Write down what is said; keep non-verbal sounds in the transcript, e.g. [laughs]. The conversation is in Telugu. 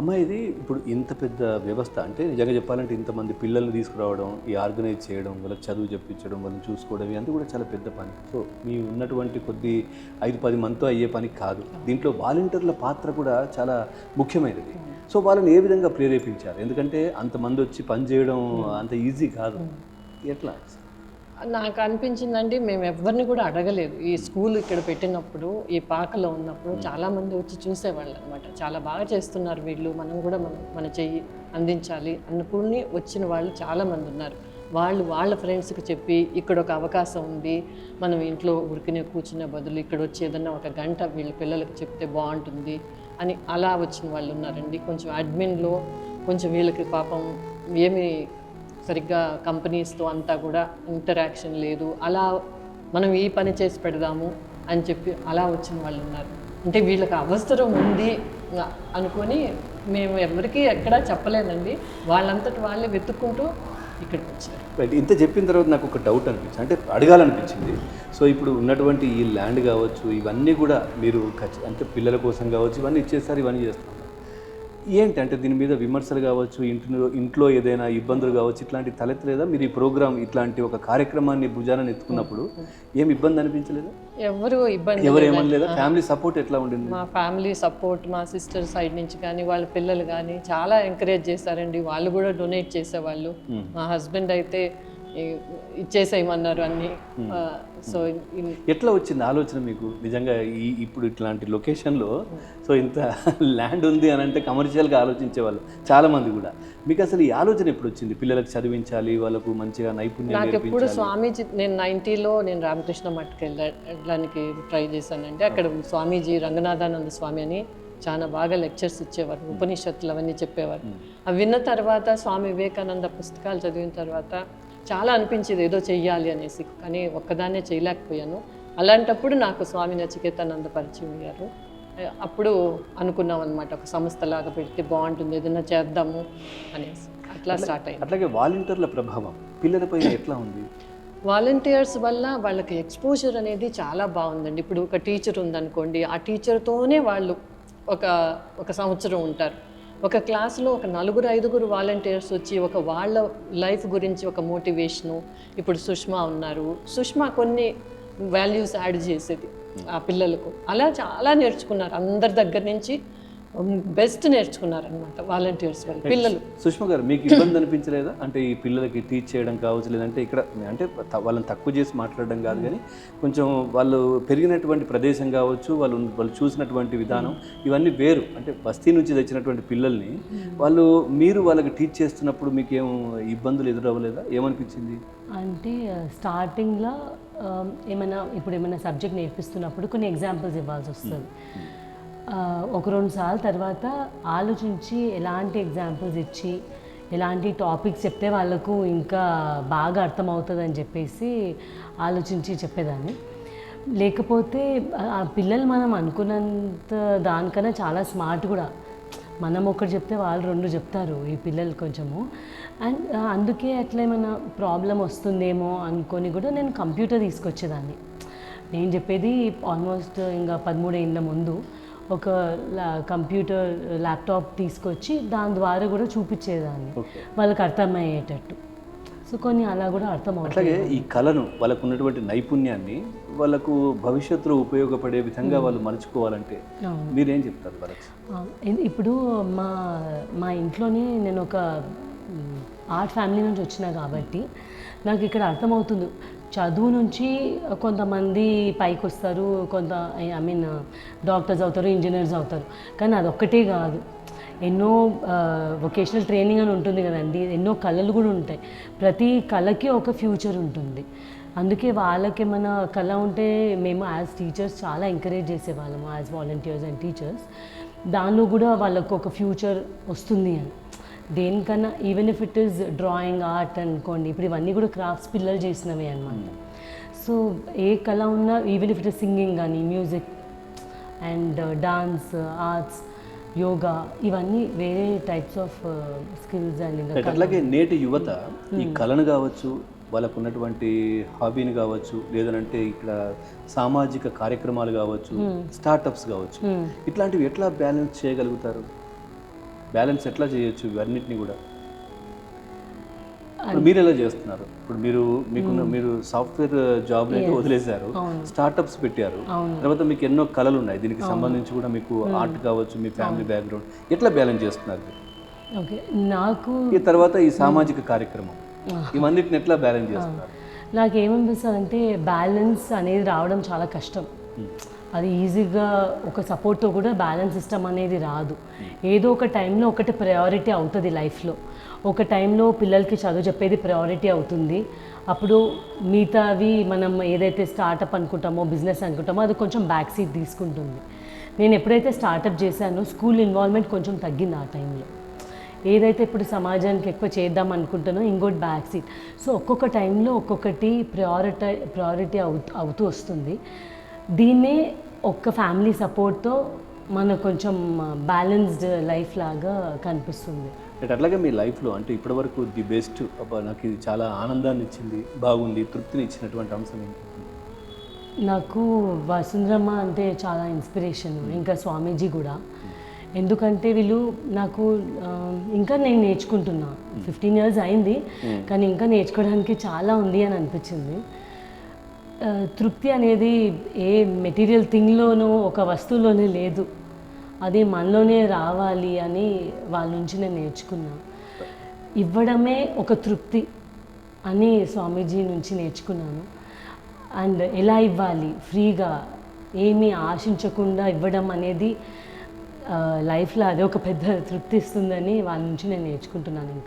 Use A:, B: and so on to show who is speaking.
A: అమ్మ ఇది ఇప్పుడు ఇంత పెద్ద వ్యవస్థ. అంటే నిజంగా చెప్పాలంటే ఇంతమంది పిల్లల్ని తీసుకురావడం ఈ ఆర్గనైజ్ చేయడం వాళ్ళకి చదువు చెప్పించడం వాళ్ళని చూసుకోవడం ఇవన్నీ కూడా చాలా పెద్ద పని. సో మీ ఉన్నటువంటి కొద్ది ఐదు పది మందితో అయ్యే పని కాదు. దీంట్లో వాలంటీర్ల పాత్ర కూడా చాలా ముఖ్యమైనది. సో వాళ్ళని ఏ విధంగా ప్రేరేపించారు? ఎందుకంటే అంతమంది వచ్చి పని చేయడం అంత ఈజీ కాదు. ఎట్లా?
B: నాకు అనిపించిందండి మేము ఎవరిని కూడా అడగలేదు. ఈ స్కూల్ ఇక్కడ పెట్టినప్పుడు ఈ పాకలో ఉన్నప్పుడు చాలా మంది వచ్చి చూసేవాళ్ళు అనమాట చాలా బాగా చేస్తున్నారు వీళ్ళు మనం కూడా మన మన చెయ్యి అందించాలి అనుకుని వచ్చిన వాళ్ళు చాలా మంది ఉన్నారు. వాళ్ళు వాళ్ళ ఫ్రెండ్స్కి చెప్పి ఇక్కడ ఒక అవకాశం ఉంది మనం ఇంట్లో ఉరికినే కూర్చునే బదులు ఇక్కడ వచ్చి ఏదన్నా ఒక గంట వీళ్ళ పిల్లలకి చెప్తే బాగుంటుంది అని అలా వచ్చిన వాళ్ళు ఉన్నారండి. కొంచెం అడ్మిన్లో కొంచెం వీళ్ళకి పాపం ఏమి సరిగ్గా కంపెనీస్తో అంతా కూడా ఇంటరాక్షన్ లేదు. అలా మనం ఈ పని చేసి పెడదాము అని చెప్పి అలా వచ్చిన వాళ్ళు ఉన్నారు. అంటే వీళ్ళకి అవసరం ఉంది అనుకొని మేము ఎవరికీ ఎక్కడా చెప్పలేదండి. వాళ్ళంతటి వాళ్ళే వెతుక్కుంటూ ఇక్కడికి వచ్చారు.
A: ఇంత చెప్పిన తర్వాత నాకు ఒక డౌట్ అనిపించింది. అంటే అడగాలనిపించింది. సో ఇప్పుడు ఉన్నటువంటి ఈ ల్యాండ్ కావచ్చు ఇవన్నీ కూడా మీరు అంటే పిల్లల కోసం కావచ్చు ఇవన్నీ ఇచ్చేసారు ఇవన్నీ చేస్తాం ఏంటి అంటే దీని మీద విమర్శలు కావచ్చు ఇంట్లో ఇంట్లో ఏదైనా ఇబ్బందులు కావచ్చు ఇట్లాంటి తలెత్తలేదా? మీరు ఈ ప్రోగ్రామ్ ఇట్లాంటి ఒక కార్యక్రమాన్ని భుజాన ఎత్తుకున్నప్పుడు ఏం ఇబ్బంది అనిపించలేదా?
B: ఎవరు ఇబ్బంది
A: ఎవరు ఏమనలేదా? ఫ్యామిలీ సపోర్ట్ ఎట్లా ఉండింది?
B: మా ఫ్యామిలీ సపోర్ట్ మా సిస్టర్ సైడ్ నుంచి కానీ వాళ్ళ పిల్లలు కానీ చాలా ఎంకరేజ్ చేశారండి. వాళ్ళు కూడా డొనేట్ చేసేవాళ్ళు. మా హస్బెండ్ అయితే ఇచ్చేసేయమన్నారు అన్ని. సో
A: ఎట్లా వచ్చింది ఆలోచన మీకు? నిజంగా ఈ ఇప్పుడు ఇట్లాంటి లొకేషన్లో సో ఇంత [laughs] ల్యాండ్ ఉంది అని అంటే కమర్షియల్గా ఆలోచించేవాళ్ళు చాలామంది కూడా. మీకు అసలు ఈ ఆలోచన ఎప్పుడు వచ్చింది? పిల్లలకు చదివించాలి వాళ్ళకు మంచిగా నైపుణ్యం
B: నాకు ఎప్పుడు స్వామీజీ నేను నైంటీలో నేను రామకృష్ణ మఠకి వెళ్ళడానికి ట్రై చేశానండి. అక్కడ స్వామీజీ రంగనాథానంద స్వామి అని చాలా బాగా లెక్చర్స్ ఇచ్చేవారు ఉపనిషత్తులు అవన్నీ చెప్పేవారు. అవి విన్న తర్వాత స్వామి వివేకానంద పుస్తకాలు చదివిన తర్వాత చాలా అనిపించేది ఏదో చెయ్యాలి అనేసి కానీ ఒక్కదాన్నే చేయలేకపోయాను. అలాంటప్పుడు నాకు స్వామి నచికేతానంద పరిచయం అయ్యారు. అప్పుడు అనుకున్నాం అనమాట ఒక సంస్థలాగా పెడితే బాగుంటుంది ఏదైనా చేద్దాము అనేసి. అట్లా స్టార్ట్ అయింది.
A: అట్లాగే వాలంటీర్ల ప్రభావం పిల్లలపై ఎట్లా ఉంది?
B: వాలంటీర్స్ వల్ల వాళ్ళకి ఎక్స్పోజర్ అనేది చాలా బాగుందండి. ఇప్పుడు ఒక టీచర్ ఉందనుకోండి ఆ టీచర్తోనే వాళ్ళు ఒక ఒక సంవత్సరం ఉంటారు. ఒక క్లాస్లో ఒక నలుగురు ఐదుగురు వాలంటీర్స్ వచ్చి ఒక వాళ్ళ లైఫ్ గురించి ఒక మోటివేషను ఇప్పుడు సుష్మా ఉన్నారు. సుష్మా కొన్ని వాల్యూస్ యాడ్ చేసేది ఆ పిల్లలకు. అలా చాలా నేర్చుకున్నారు. అందరి దగ్గర నుంచి బెస్ట్ నేర్చుకున్నారు అనమాట వాలంటీర్స్ వల్ల పిల్లలు.
A: సుష్మా గారు మీకు ఇబ్బంది అనిపించలేదా? అంటే ఈ పిల్లలకి టీచ్ చేయడం కావచ్చు లేదంటే ఇక్కడ అంటే వాళ్ళని తక్కువ చేసి మాట్లాడడం కాదు కానీ కొంచెం వాళ్ళు పెరిగినటువంటి ప్రదేశం కావచ్చు వాళ్ళు వాళ్ళు చూసినటువంటి విధానం ఇవన్నీ వేరు. అంటే బస్తీ నుంచి తెచ్చినటువంటి పిల్లల్ని వాళ్ళు మీరు వాళ్ళకి టీచ్ చేస్తున్నప్పుడు మీకు ఏం ఇబ్బందులు ఎదురవ్వలేదా? ఏమనిపించింది?
C: అంటే స్టార్టింగ్లో ఏమైనా ఇప్పుడు ఏమైనా సబ్జెక్ట్ నేర్పిస్తున్నప్పుడు కొన్ని ఎగ్జాంపుల్స్ ఇవ్వాల్సి వస్తుంది. ఒక రెండు సార్లు తర్వాత ఆలోచించి ఎలాంటి ఎగ్జాంపుల్స్ ఇచ్చి ఎలాంటి టాపిక్స్ చెప్తే వాళ్ళకు ఇంకా బాగా అర్థమవుతుంది అని చెప్పేసి ఆలోచించి చెప్పేదాన్ని. లేకపోతే ఆ- పిల్లలు మనం అనుకున్నంత దానికన్నా చాలా స్మార్ట్ కూడా. మనం ఒకటి చెప్తే వాళ్ళు రెండు చెప్తారు ఈ పిల్లలు కొంచెము. అండ్ అందుకే అట్లా ఏమైనా ప్రాబ్లం వస్తుందేమో అనుకొని కూడా నేను కంప్యూటర్ తీసుకొచ్చేదాన్ని. నేను చెప్పేది ఆల్మోస్ట్ ఇంకా పదమూడు ఏళ్ళ ముందు. ఒక కంప్యూటర్ ల్యాప్టాప్ తీసుకొచ్చి దాని ద్వారా కూడా చూపించేదాన్ని. వాళ్ళకి అర్థమయ్యేటట్టు. సో కొన్ని అలా కూడా అర్థమవుతుంది
A: అట్లాగే ఈ కళను వాళ్ళకు ఉన్నటువంటి నైపుణ్యాన్ని వాళ్ళకు భవిష్యత్తులో ఉపయోగపడే విధంగా వాళ్ళు మలుచుకోవాలంటే. మీరేం చెప్తారు
C: ఇప్పుడు మా మా ఇంట్లోనే నేను ఒక ఆర్ట్ ఫ్యామిలీ నుంచి వచ్చిన కాబట్టి నాకు ఇక్కడ అర్థమవుతుంది. చదువు నుంచి కొంతమంది పైకి వస్తారు కొంత ఐ మీన్ డాక్టర్స్ అవుతారు ఇంజనీర్స్ అవుతారు. కానీ అదొక్కటే కాదు. ఎన్నో వొకేషనల్ ట్రైనింగ్ అని ఉంటుంది కదండి. ఎన్నో కళలు కూడా ఉంటాయి. ప్రతి కళకి ఒక ఫ్యూచర్ ఉంటుంది. అందుకే వాళ్ళకి ఏమైనా కళ ఉంటే మేము యాజ్ టీచర్స్ చాలా ఎంకరేజ్ చేసేవాళ్ళము యాజ్ వాలంటీర్స్ అండ్ టీచర్స్ దానిలో కూడా వాళ్ళకు ఒక ఫ్యూచర్ వస్తుంది అని. దేనికన్నా even if it is drawing art అనుకోండి ఇప్పుడు ఇవన్నీ కూడా క్రాఫ్ట్స్ పిల్లలు చేసినవే అనమాట సో ఏ కళ ఉన్నా even if it is singing కానీ music and dance arts yoga ఇవన్నీ వేరే టైప్స్ ఆఫ్ స్కిల్స్ అండ్.
A: అట్లాగే నేటి యువత ఈ కళను కావచ్చు వాళ్ళకు ఉన్నటువంటి హాబీని కావచ్చు లేదనంటే ఇక్కడ సామాజిక కార్యక్రమాలు కావచ్చు స్టార్టప్స్ కావచ్చు. ఇట్లాంటివి ఎట్లా బ్యాలెన్స్ చేయగలుగుతారు? బ్యాలెన్స్ ఎట్లా చేయొచ్చు ఇవన్నిటిని కూడా? మీరు ఎలా చేస్తున్నారు? ఇప్పుడు మీరు మీకున్న మీరు సాఫ్ట్వేర్ జాబ్ అయితే వదిలేశారు స్టార్టప్స్ పెట్టారు. తర్వాత మీకు ఎన్నో కళలు ఉన్నాయి దీనికి సంబంధించి కూడా మీకు ఆర్ట్ కావచ్చు మీ ఫ్యామిలీ బ్యాక్గ్రౌండ్ ఎట్లా బ్యాలెన్స్ చేస్తున్నారు
C: ఓకే. నాకు
A: ఈ తర్వాత ఈ సామాజిక కార్యక్రమం. ఇవన్నిటిని ఎట్లా బ్యాలెన్స్ చేస్తున్నారు?
C: నాకు ఏమనిపిస్తుంది అంటే బ్యాలెన్స్ అనేది రావడం చాలా కష్టం. అది ఈజీగా ఒక సపోర్ట్తో కూడా బ్యాలెన్స్ సిస్టమ్ అనేది రాదు. ఏదో ఒక టైంలో ఒకటి ప్రయారిటీ అవుతుంది లైఫ్లో. ఒక టైంలో పిల్లలకి చదువు చెప్పేది ప్రయారిటీ అవుతుంది. అప్పుడు మిగతావి మనం ఏదైతే స్టార్టప్ అనుకుంటామో బిజినెస్ అనుకుంటామో అది కొంచెం బ్యాక్ సీట్ తీసుకుంటుంది. నేను ఎప్పుడైతే స్టార్టప్ చేశానో స్కూల్ ఇన్వాల్వ్మెంట్ కొంచెం తగ్గింది ఆ టైంలో. ఏదైతే ఇప్పుడు సమాజానికి ఎక్కువ చేద్దాం అనుకుంటానో ఇంకోటి బ్యాక్ సీట్ సో ఒక్కొక్క టైంలో ఒక్కొక్కటి ప్రయారిటీ ప్రయారిటీ అవుతూ అవుతూ వస్తుంది. దీన్నే ఒక్క ఫ్యామిలీ సపోర్ట్తో మన కొంచెం బ్యాలెన్స్డ్ లైఫ్ లాగా కనిపిస్తుంది.
A: అంటే అట్లాగే మీ లైఫ్లో అంటే ఇప్పటివరకు ది బెస్ట్ అబ్బా నాకు ఇది చాలా ఆనందాన్ని ఇచ్చింది బాగుంది తృప్తిని ఇచ్చినటువంటి అంశం ఏంటి?
C: నాకు వసుంధరమ్మ అంటే చాలా ఇన్స్పిరేషన్ ఇంకా స్వామీజీ కూడా. ఎందుకంటే వీళ్ళు నాకు ఇంకా నేను నేర్చుకుంటున్నా. ఫిఫ్టీన్ ఇయర్స్ అయింది కానీ ఇంకా నేర్చుకోవడానికి చాలా ఉంది అని అనిపించింది. తృప్తి అనేది ఏ మెటీరియల్ థింగ్లోనూ ఒక వస్తువులోనే లేదు. అది మనలోనే రావాలి అని వాళ్ళ నుంచి నేను నేర్చుకున్నా. ఇవ్వడమే ఒక తృప్తి అని స్వామీజీ నుంచి నేర్చుకున్నాను. అండ్ ఎలా ఇవ్వాలి? ఫ్రీగా ఏమీ ఆశించకుండా ఇవ్వడం అనేది లైఫ్లో అదే ఒక పెద్ద తృప్తి ఇస్తుందని వాళ్ళ నుంచి నేను నేర్చుకుంటున్నాను ఇంకా.